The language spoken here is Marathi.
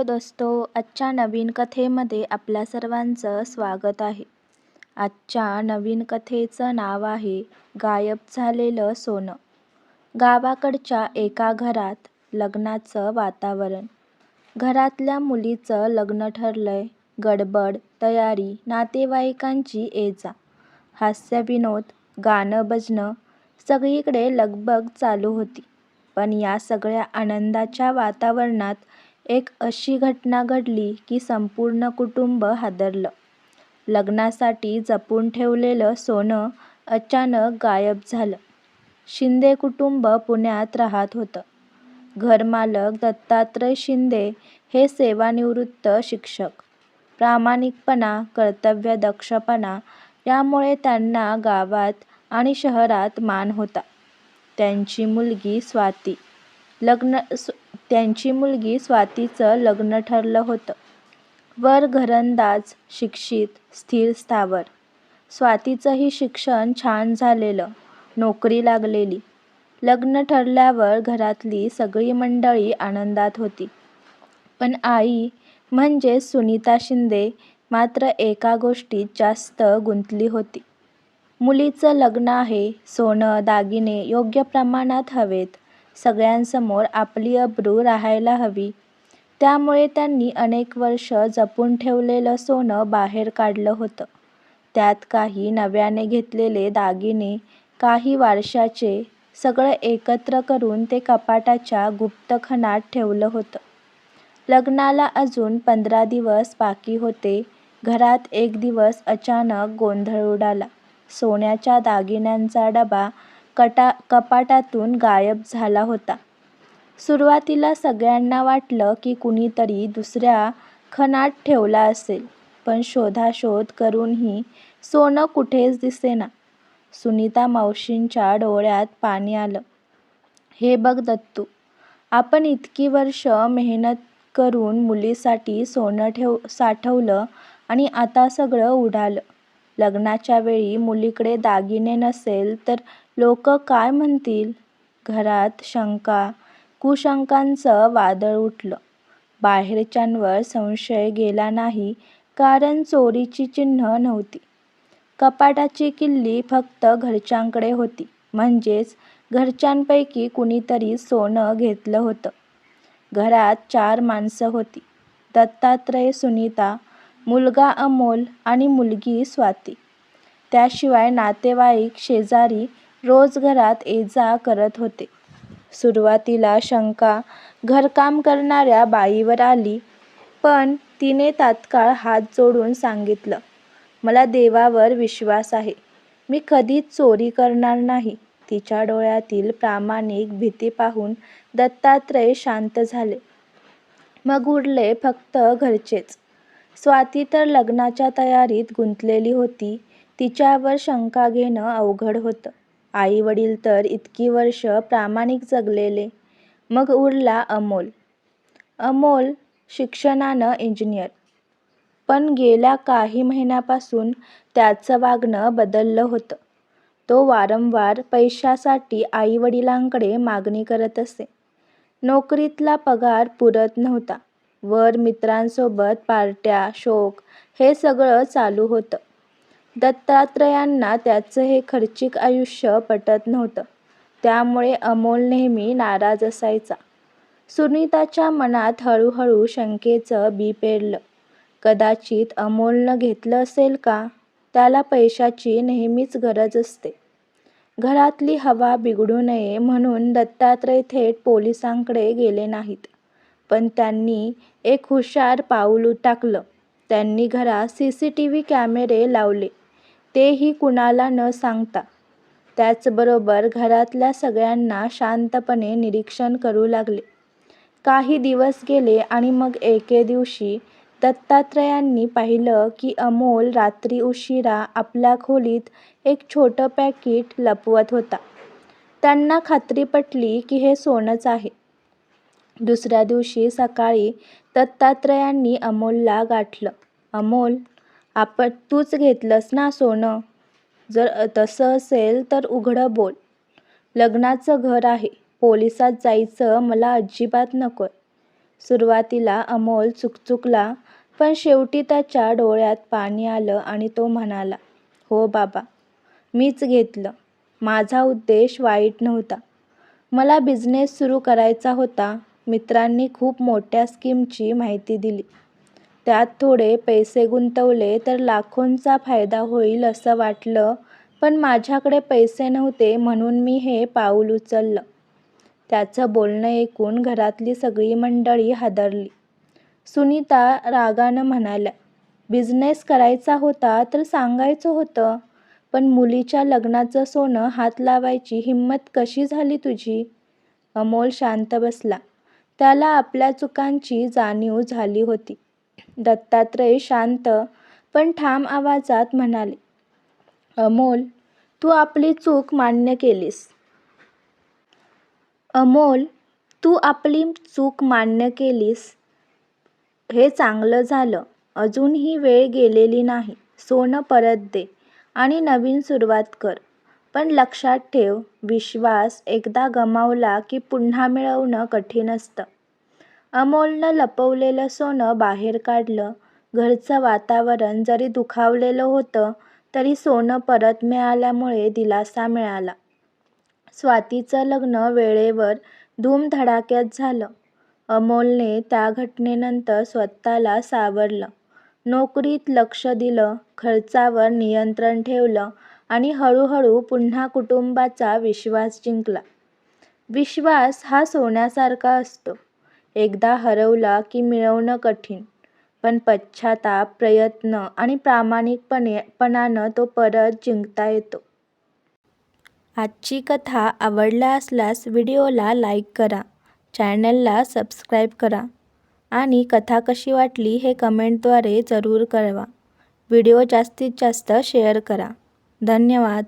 हॅलो दोस्तो आजच्या नवीन कथेमध्ये आपल्या सर्वांचं स्वागत आहे. आजच्या नवीन कथेचं नाव आहे गायब झालेलं सोनं. गावाकडच्या एका घरात लग्नाचं वातावरण. घरातल्या मुलीचं लग्न ठरलंय. गडबड तयारी नातेवाईकांची एजा हास्यविनोद गाणं बजणं सगळीकडे लगबग चालू होती. पण या सगळ्या आनंदाच्या वातावरणात एक अशी घटना घडली की संपूर्ण कुटुंब हादरलं. लग्नासाठी जपून ठेवलेलं सोनं अचानक गायब झालं. शिंदे कुटुंब पुण्यात राहत होतं. घरमालक दत्तात्रय शिंदे हे सेवानिवृत्त शिक्षक. प्रामाणिकपणा कर्तव्यदक्षपणा यामुळे त्यांना गावात आणि शहरात मान होता. त्यांची मुलगी स्वाती. लग्न त्यांची मुलगी स्वातीचं लग्न ठरलं होतं. वर घरंदाज शिक्षित स्थिर स्थावर. स्वातीचंही शिक्षण छान झालेलं नोकरी लागलेली. लग्न ठरल्यावर घरातली सगळी मंडळी आनंदात होती. पण आई म्हणजे सुनीता शिंदे मात्र एका गोष्टीत जास्त गुंतली होती. मुलीचं लग्न आहे सोनं दागिने योग्य प्रमाणात हवेत सगळ्यांसमोर आपली अब्रू राहायला हवी. त्यामुळे त्यांनी अनेक वर्ष जपून ठेवलेलं सोनं बाहेर काढलं होतं. त्यात काही नव्याने घेतलेले दागिने काही वारशाचे सगळं एकत्र करून ते कपाटाच्या गुप्त खणात ठेवलं होतं. लग्नाला अजून पंधरा दिवस बाकी होते. घरात एक दिवस अचानक गोंधळ उडाला. सोन्याच्या दागिन्यांचा डबा कटा कपाटातून गायब झाला होता. सुरुवातीला सगळ्यांना वाटलं की कुणीतरी दुसऱ्या खणात ठेवला असेल पण शोधाशोध करूनही सोनं कुठेच दिसेना. सुनीता मावशींच्या डोळ्यात पाणी आलं. हे बघ दत्तू आपण इतकी वर्ष मेहनत करून मुलीसाठी सोनं ठेव साठवलं आणि आता सगळं उडालं. लग्नाच्या वेळी मुलीकडे दागिने नसेल तर लोक काय म्हणतील? घरात शंका कुशंकांचं वादळ उठलं. बाहेरच्यांवर संशय गेला नाही कारण चोरीची चिन्ह नव्हती. कपाटाची किल्ली फक्त घरच्यांकडे होती. म्हणजेच घरच्यांपैकी कुणीतरी सोनं घेतलं होतं. घरात चार माणसं होती. दत्तात्रय सुनीता मुलगा अमोल आणि मुलगी स्वाती. त्याशिवाय नातेवाईक शेजारी रोज घरात ये जा करत होते. सुरुवातीला शंका घरकाम करणाऱ्या बाईवर आली पण तिने तात्काळ हात जोडून सांगितलं मला देवावर विश्वास आहे. मी कधीच चोरी करणार नाही. तिच्या डोळ्यातील प्रामाणिक भीती पाहून दत्तात्रय शांत झाले. मग उरले फक्त घरचेच. स्वाती तर लग्नाच्या तयारीत गुंतलेली होती. तिच्यावर शंका घेणं अवघड होतं. आई वडील तर इतकी वर्ष प्रामाणिक जगलेले. मग उरला अमोल. अमोल शिक्षणानं इंजिनियर. पण गेल्या काही महिन्यापासून त्याचं वागणं बदललं होतं. तो वारंवार पैशासाठी आई वडिलांकडे मागणी करत असे. नोकरीतला पगार पुरत नव्हता. वर मित्रांसोबत पार्ट्या शोक हे सगळं चालू होतं. दत्तात्रयांना त्याचं हे खर्चिक आयुष्य पटत नव्हतं. त्यामुळे अमोल नेहमी नाराज असायचा. सुनीताच्या मनात हळूहळू शंकेचं बी पेरलं. कदाचित अमोलनं घेतलं असेल का? त्याला पैशाची नेहमीच गरज असते. घरातली हवा बिघडू नये म्हणून दत्तात्रय थेट पोलिसांकडे गेले नाहीत. पण त्यांनी एक हुशार पाऊल टाकलं त्यांनी घरात सी सी टी व्ही कॅमेरे लावले. तेही कुणाला न सांगता. त्याचबरोबर घरातल्या सगळ्यांना शांतपणे निरीक्षण करू लागले. काही दिवस गेले आणि मग एके दिवशी दत्तात्रयांनी पाहिलं की अमोल रात्री उशिरा आपल्या खोलीत एक छोटं पॅकीट लपवत होता. त्यांना खात्री पटली की हे सोनंच आहे. दुसऱ्या दिवशी सकाळी दत्तात्रयांनी अमोलला गाठलं. अमोल आपण तूच घेतलंस ना सोनं जर तसं असेल तर उघडं बोल लग्नाचं घर आहे पोलिसात जायचं मला अजिबात नकोय सुरुवातीला अमोल चुकचुकला पण शेवटी त्याच्या डोळ्यात पाणी आलं आणि तो म्हणाला, हो बाबा, मीच घेतलं. माझा उद्देश वाईट नव्हता. मला बिझनेस सुरू करायचा होता. मित्रांनी खूप मोठ्या स्कीमची माहिती दिली. त्यात थोडे पैसे गुंतवले तर लाखोंचा फायदा होईल असं वाटलं पण माझ्याकडे पैसे नव्हते म्हणून मी हे पाऊल उचललं. त्याचं बोलणं ऐकून घरातली सगळी मंडळी हादरली. सुनीता रागानं म्हणाल्या, बिझनेस करायचा होता तर सांगायचं होतं. पण मुलीच्या लग्नाचं सोनं हात लावायची हिंमत कशी झाली तुझी? अमोल शांत बसला. त्याला आपल्या चुकांची जाणीव झाली होती. दत्तात्रय शांत पण ठाम आवाजात म्हणाले, अमोल, तू आपली चूक मान्य केलीस. अमोल, तू आपली चूक मान्य केलीस हे चांगलं झालं. अजूनही वेळ गेलेली नाही. सोनं परत दे आणि नवीन सुरुवात कर. पण लक्षात ठेव, विश्वास एकदा गमावला की पुन्हा मिळवणं कठीण असतं. अमोलनं लपवलेलं सोनं बाहेर काढलं. घरचं वातावरण जरी दुखावलेलं होतं तरी सोनं परत मिळाल्यामुळे दिलासा मिळाला. स्वातीचं लग्न वेळेवर धूमधडाक्यात झालं. अमोलने त्या घटनेनंतर स्वतःला सावरलं. नोकरीत लक्ष दिलं, खर्चावर नियंत्रण ठेवलं आणि हळूहळू पुन्हा कुटुंबाचा विश्वास जिंकला. विश्वास हा सोन्यासारखा असतो. एकदा हरवला की मिळवणं कठीण. पण पश्चाताप, प्रयत्न आणि प्रामाणिकपणानं तो परत जिंकता येतो. आजची कथा आवडला असल्यास व्हिडिओला लाईक करा, चॅनलला सबस्क्राईब करा आणि कथा कशी वाटली हे कमेंटद्वारे जरूर कळवा. व्हिडिओ जास्तीत जास्त शेअर करा. धन्यवाद.